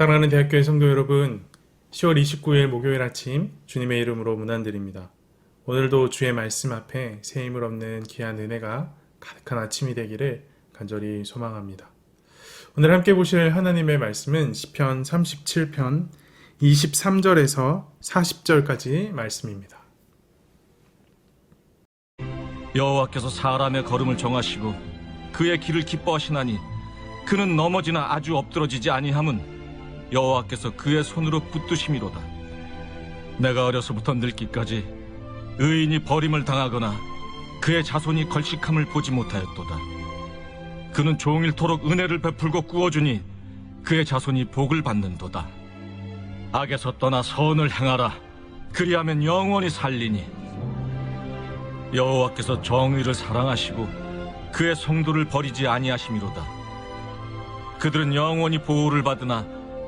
사랑하는 대학교의 성도 여러분, 10월 29일 목요일 아침 주님의 이름으로 문안드립니다. 오늘도 주의 말씀 앞에 새 힘을 얻는 귀한 은혜가 가득한 아침이 되기를 간절히 소망합니다. 오늘 함께 보실 하나님의 말씀은 시편 37편 23절에서 40절까지 말씀입니다. 여호와께서 사람의 걸음을 정하시고 그의 길을 기뻐하시나니 그는 넘어지나 아주 엎드러지지 아니함은 여호와께서 그의 손으로 붙드심이로다. 내가 어려서부터 늙기까지 의인이 버림을 당하거나 그의 자손이 걸식함을 보지 못하였도다. 그는 종일토록 은혜를 베풀고 꾸어주니 그의 자손이 복을 받는도다. 악에서 떠나 선을 행하라. 그리하면 영원히 살리니. 여호와께서 정의를 사랑하시고 그의 성도를 버리지 아니하심이로다. 그들은 영원히 보호를 받으나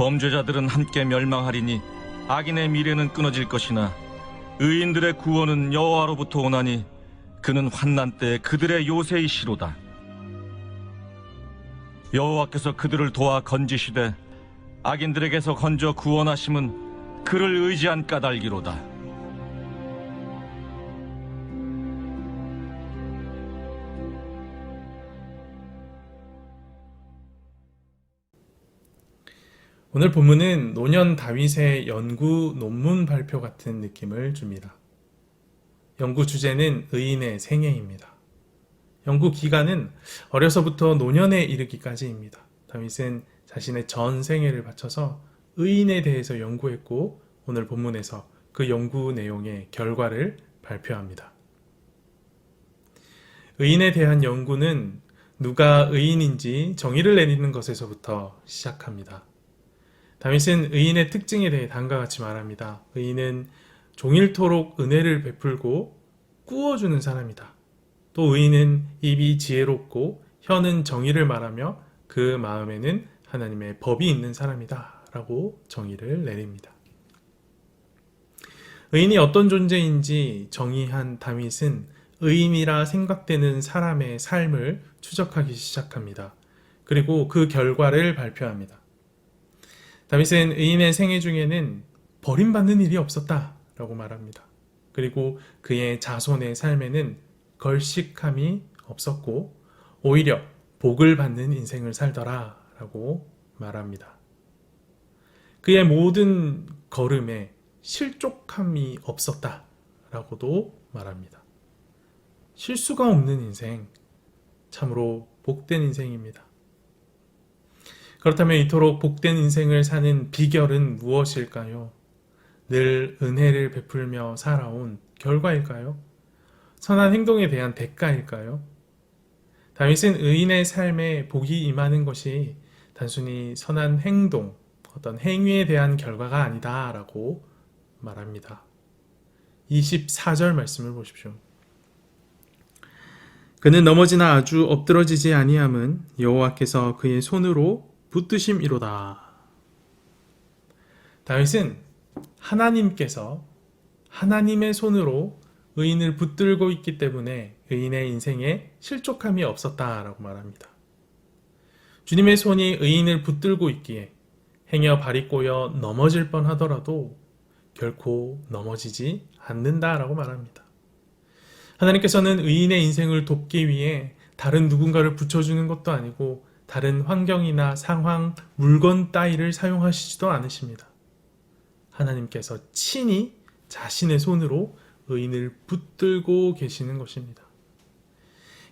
범죄자들은 함께 멸망하리니 악인의 미래는 끊어질 것이나 의인들의 구원은 여호와로부터 오나니 그는 환난 때 그들의 요새이시로다. 여호와께서 그들을 도와 건지시되 악인들에게서 건져 구원하심은 그를 의지한 까닭이로다. 오늘 본문은 노년 다윗의 연구 논문 발표 같은 느낌을 줍니다. 연구 주제는 의인의 생애입니다. 연구 기간은 어려서부터 노년에 이르기까지입니다. 다윗은 자신의 전 생애를 바쳐서 의인에 대해서 연구했고 오늘 본문에서 그 연구 내용의 결과를 발표합니다. 의인에 대한 연구는 누가 의인인지 정의를 내리는 것에서부터 시작합니다. 다윗은 의인의 특징에 대해 다음과 같이 말합니다. 의인은 종일토록 은혜를 베풀고 꾸어주는 사람이다. 또 의인은 입이 지혜롭고 혀는 정의를 말하며 그 마음에는 하나님의 법이 있는 사람이다. 라고 정의를 내립니다. 의인이 어떤 존재인지 정의한 다윗은 의인이라 생각되는 사람의 삶을 추적하기 시작합니다. 그리고 그 결과를 발표합니다. 다윗은 의인의 생애 중에는 버림받는 일이 없었다라고 말합니다. 그리고 그의 자손의 삶에는 걸식함이 없었고 오히려 복을 받는 인생을 살더라라고 말합니다. 그의 모든 걸음에 실족함이 없었다라고도 말합니다. 실수가 없는 인생, 참으로 복된 인생입니다. 그렇다면 이토록 복된 인생을 사는 비결은 무엇일까요? 늘 은혜를 베풀며 살아온 결과일까요? 선한 행동에 대한 대가일까요? 다윗은 의인의 삶에 복이 임하는 것이 단순히 선한 행동, 어떤 행위에 대한 결과가 아니다라고 말합니다. 24절 말씀을 보십시오. 그는 넘어지나 아주 엎드러지지 아니함은 여호와께서 그의 손으로 붙드심이로다. 다윗은 하나님께서 하나님의 손으로 의인을 붙들고 있기 때문에 의인의 인생에 실족함이 없었다라고 말합니다. 주님의 손이 의인을 붙들고 있기에 행여 발이 꼬여 넘어질 뻔 하더라도 결코 넘어지지 않는다라고 말합니다. 하나님께서는 의인의 인생을 돕기 위해 다른 누군가를 붙여주는 것도 아니고 다른 환경이나 상황, 물건 따위를 사용하시지도 않으십니다. 하나님께서 친히 자신의 손으로 의인을 붙들고 계시는 것입니다.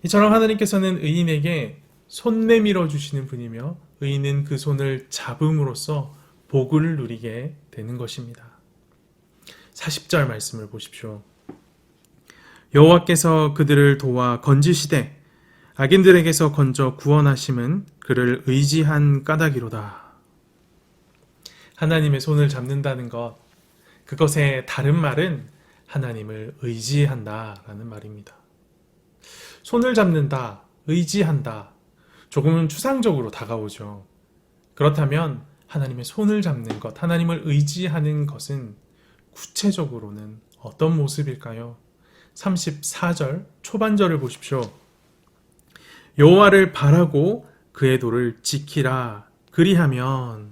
이처럼 하나님께서는 의인에게 손 내밀어 주시는 분이며 의인은 그 손을 잡음으로써 복을 누리게 되는 것입니다. 40절 말씀을 보십시오. 여호와께서 그들을 도와 건지시되 악인들에게서 건져 구원하심은 그를 의지한 까닭이로다. 하나님의 손을 잡는다는 것, 그것의 다른 말은 하나님을 의지한다 라는 말입니다. 손을 잡는다, 의지한다, 조금은 추상적으로 다가오죠. 그렇다면 하나님의 손을 잡는 것, 하나님을 의지하는 것은 구체적으로는 어떤 모습일까요? 34절 초반절을 보십시오. 여호와를 바라고 그의 도를 지키라. 그리하면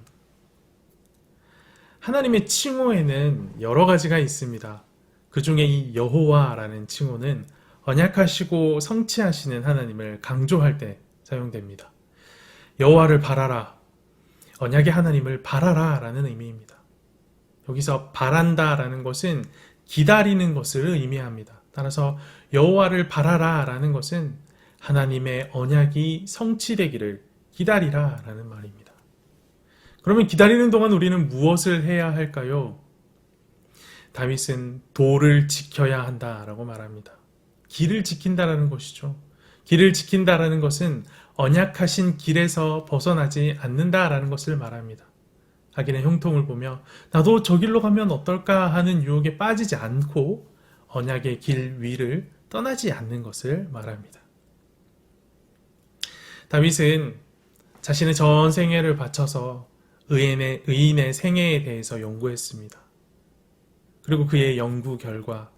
하나님의 칭호에는 여러 가지가 있습니다. 그 중에 이 여호와라는 칭호는 언약하시고 성취하시는 하나님을 강조할 때 사용됩니다. 여호와를 바라라. 언약의 하나님을 바라라라는 의미입니다. 여기서 바란다라는 것은 기다리는 것을 의미합니다. 따라서 여호와를 바라라라는 것은 하나님의 언약이 성취되기를 기다리라 라는 말입니다. 그러면 기다리는 동안 우리는 무엇을 해야 할까요? 다윗은 도를 지켜야 한다라고 말합니다. 길을 지킨다라는 것이죠. 길을 지킨다라는 것은 언약하신 길에서 벗어나지 않는다라는 것을 말합니다. 하기는 형통을 보며 나도 저 길로 가면 어떨까 하는 유혹에 빠지지 않고 언약의 길 위를 떠나지 않는 것을 말합니다. 다윗은 자신의 전 생애를 바쳐서 의인의, 의인의 생애에 대해서 연구했습니다. 그리고 그의 연구 결과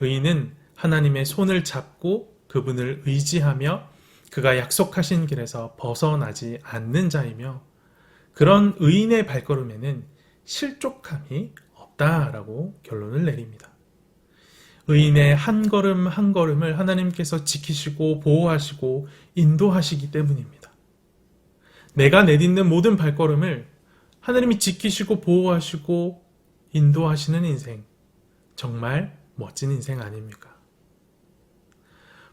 의인은 하나님의 손을 잡고 그분을 의지하며 그가 약속하신 길에서 벗어나지 않는 자이며 그런 의인의 발걸음에는 실족함이 없다라고 결론을 내립니다. 의인의 한 걸음 한 걸음을 하나님께서 지키시고 보호하시고 인도하시기 때문입니다. 내가 내딛는 모든 발걸음을 하나님이 지키시고 보호하시고 인도하시는 인생, 정말 멋진 인생 아닙니까?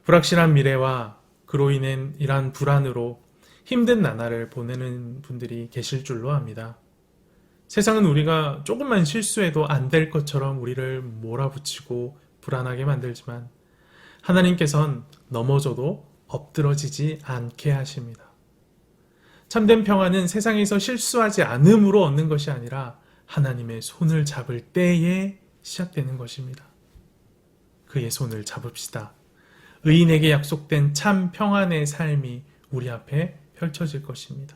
불확실한 미래와 그로 인한 이러한 불안으로 힘든 나날을 보내는 분들이 계실 줄로 압니다. 세상은 우리가 조금만 실수해도 안 될 것처럼 우리를 몰아붙이고 불안하게 만들지만 하나님께선 넘어져도 엎드러지지 않게 하십니다. 참된 평화는 세상에서 실수하지 않음으로 얻는 것이 아니라 하나님의 손을 잡을 때에 시작되는 것입니다. 그의 손을 잡읍시다. 의인에게 약속된 참 평안의 삶이 우리 앞에 펼쳐질 것입니다.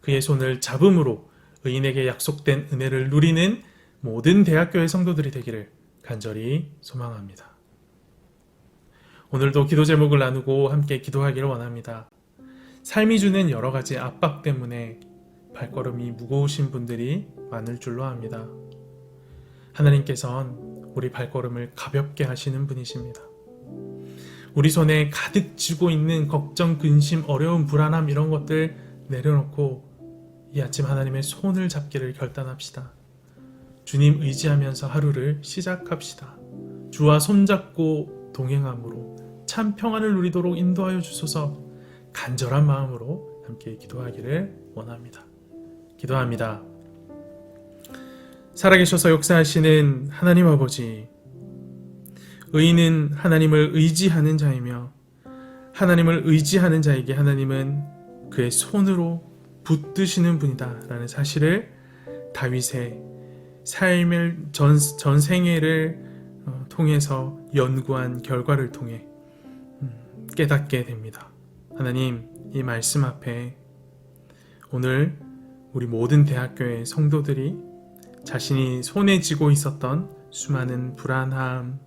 그의 손을 잡음으로 의인에게 약속된 은혜를 누리는 모든 대학교의 성도들이 되기를 간절히 소망합니다. 오늘도 기도 제목을 나누고 함께 기도하기를 원합니다. 삶이 주는 여러 가지 압박 때문에 발걸음이 무거우신 분들이 많을 줄로 압니다. 하나님께선 우리 발걸음을 가볍게 하시는 분이십니다. 우리 손에 가득 쥐고 있는 걱정, 근심, 어려움, 불안함 이런 것들 내려놓고 이 아침 하나님의 손을 잡기를 결단합시다. 주님 의지하면서 하루를 시작합시다. 주와 손잡고 동행함으로 참 평안을 누리도록 인도하여 주소서 간절한 마음으로 함께 기도하기를 원합니다. 기도합니다. 살아계셔서 역사하시는 하나님 아버지, 의인은 하나님을 의지하는 자이며 하나님을 의지하는 자에게 하나님은 그의 손으로 붙드시는 분이다라는 사실을 다윗의 삶을 전, 전 생애를 어, 통해서 연구한 결과를 통해 음, 깨닫게 됩니다. 하나님 이 말씀 앞에 오늘 우리 모든 대학교의 성도들이 자신이 손에 쥐고 있었던 수많은 불안함,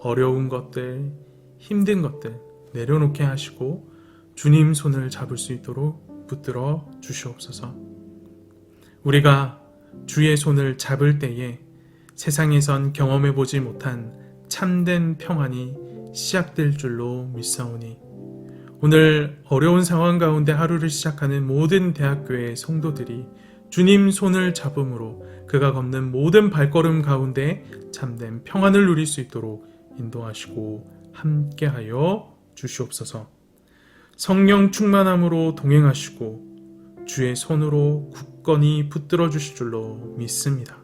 어려운 것들, 힘든 것들 내려놓게 하시고 주님 손을 잡을 수 있도록 붙들어 주시옵소서. 우리가 주의 손을 잡을 때에 세상에선 경험해 보지 못한 참된 평안이 시작될 줄로 믿사오니 오늘 어려운 상황 가운데 하루를 시작하는 모든 대학교의 성도들이 주님 손을 잡음으로 그가 걷는 모든 발걸음 가운데 참된 평안을 누릴 수 있도록 인도하시고 함께하여 주시옵소서. 성령 충만함으로 동행하시고 주의 손으로 굳건히 붙들어 주실 줄로 믿습니다.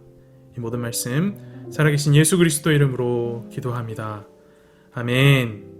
이 모든 말씀 살아계신 예수 그리스도 이름으로 기도합니다. 아멘.